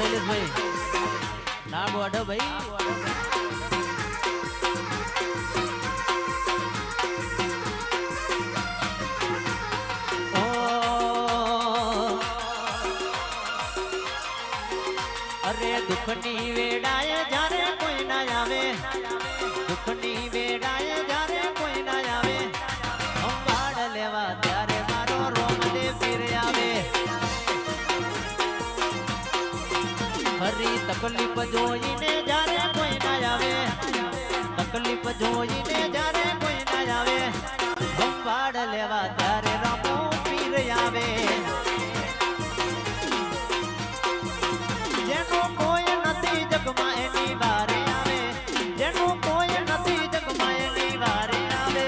શૈલેષભાઈ ના ગોઢો ભાઈ. દુઃખની વેડાય જ્યારે કોઈ ના આવે તકલીફ જોઈને જ્યારે કોઈ ના આવે, તકલીફ જોઈને જ્યારે કોઈ ના આવે ભંભાડ લેવા ત્યારે રમો પીર આવે. જેનું કોઈ નથી જગમાં એની વારે આવે, જેનું કોઈ નથી જગમાં એની વારે આવે.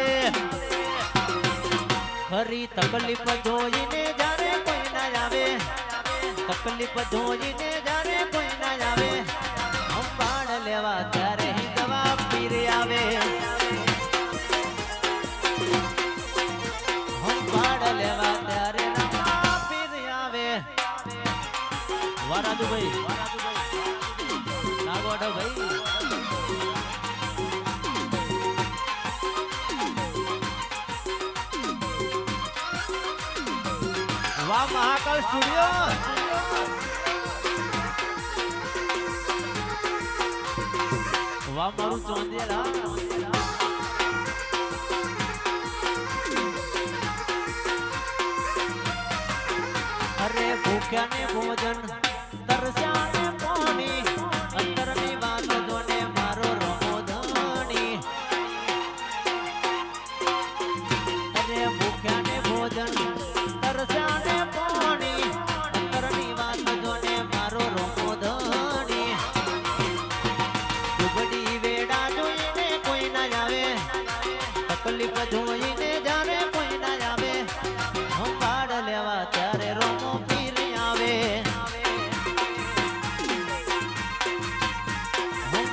ખરી તકલીફ જોઈને જ્યારે કોઈ ના આવે, તકલીફ જોઈને લેવા ત્યારે દવા પીર આવે. ભાડ લેવા ત્યારે રમા આવે. વારાદુભાઈ. નાગોડો ભાઈ વાહ, મહાકાલ સ્ટુડિયો. મારું ચોંદેરા અરે ભૂખ્યા ને ભોજન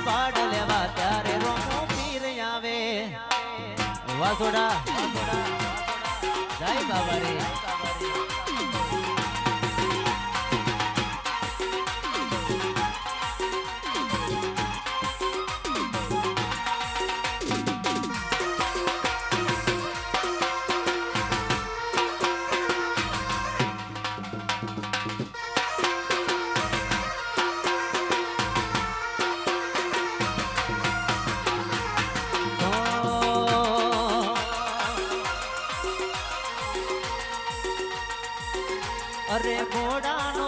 સંભાળ લેવા ત્યારે રોમો પીર આવે. વાસોડા. જય બાબા રે અરે ઘોડાનો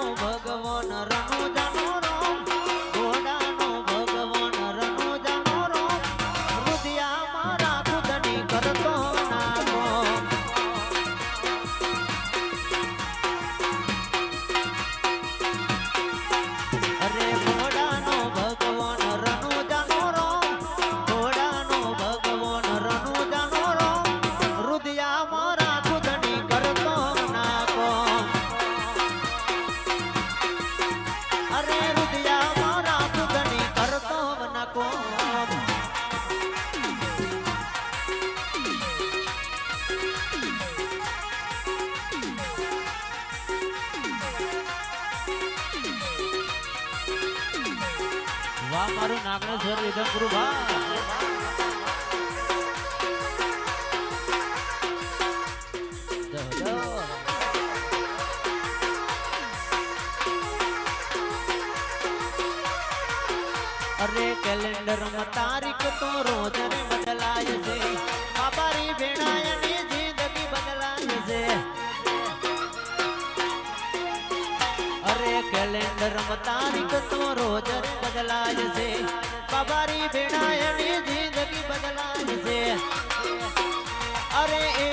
વાહ, મારું નાગણેશ્વર વિધમ ગુરુ અરે કેલેન્ડરમાં તારીખ તો રોજ બદલાય છે. બાબારી ભેણાયની કેલેન્ડરમાં તારીખ તો રોજ બદલાય છે. બાબારી ભેણાયની જિંદગી બદલાય છે. અરે એ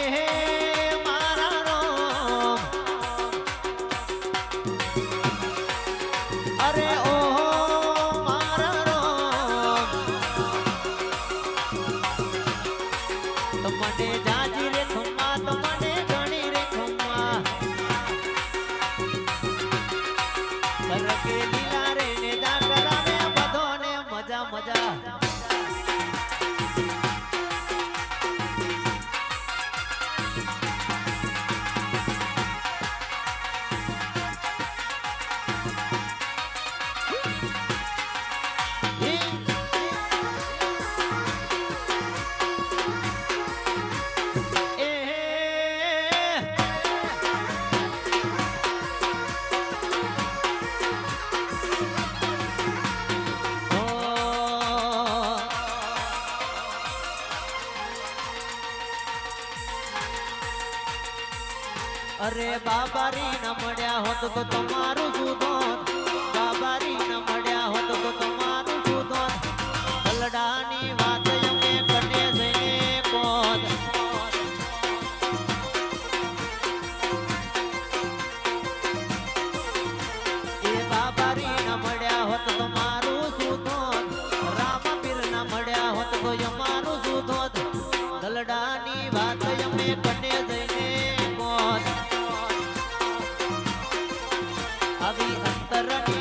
અરે બાબારી ન મળ્યા હોત તો તમારું સુધોન. બાબારી ન મળ્યા હોત તો તમારું સુધોન. પલડાની ಅವಿ ಅಂತರಣ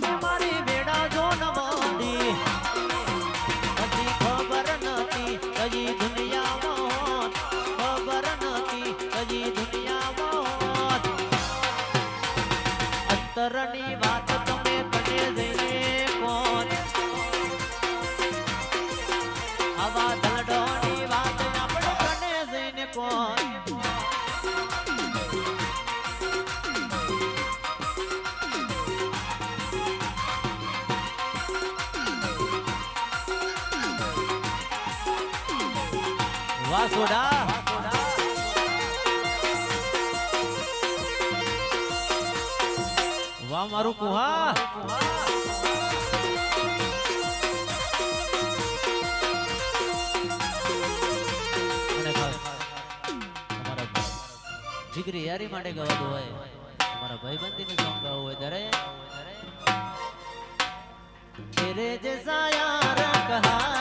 Mama વાસોડા. મારું કુહા દીકરી યારી માટે ગવાતું હોય. તમારા ભાઈબંધી ને સોંગ ગાવું હોય ત્યારે. રે જૈસા કહા